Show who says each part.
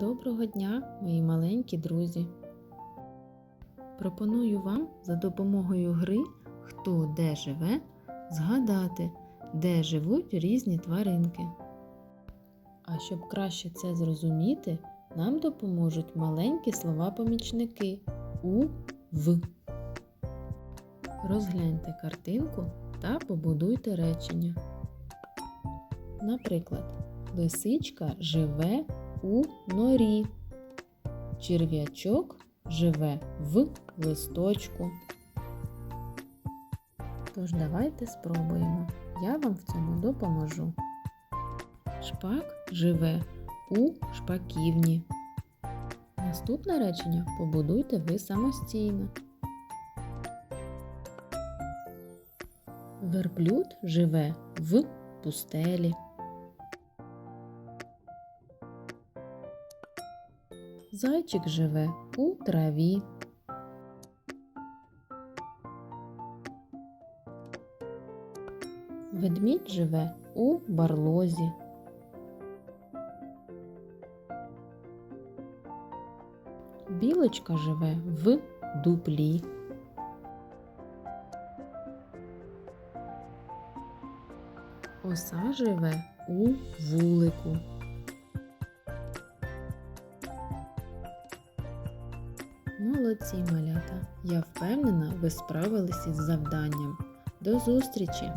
Speaker 1: Доброго дня, мої маленькі друзі! Пропоную вам за допомогою гри Хто де живе згадати, де живуть різні тваринки. А щоб краще це зрозуміти, нам допоможуть маленькі слова-помічники у в. Розгляньте картинку та побудуйте речення. Наприклад, лисичка живе у норі. Черв'ячок живе в листочку. Тож давайте спробуємо. Я вам в цьому допоможу. Шпак живе у шпаківні. Наступне речення побудуйте ви самостійно. Верблюд живе в пустелі. Зайчик живе у траві. Ведмідь живе у барлозі. Білочка живе в дуплі. Оса живе у вулику. Молодці, малята! Я впевнена, ви справились із завданням. До зустрічі!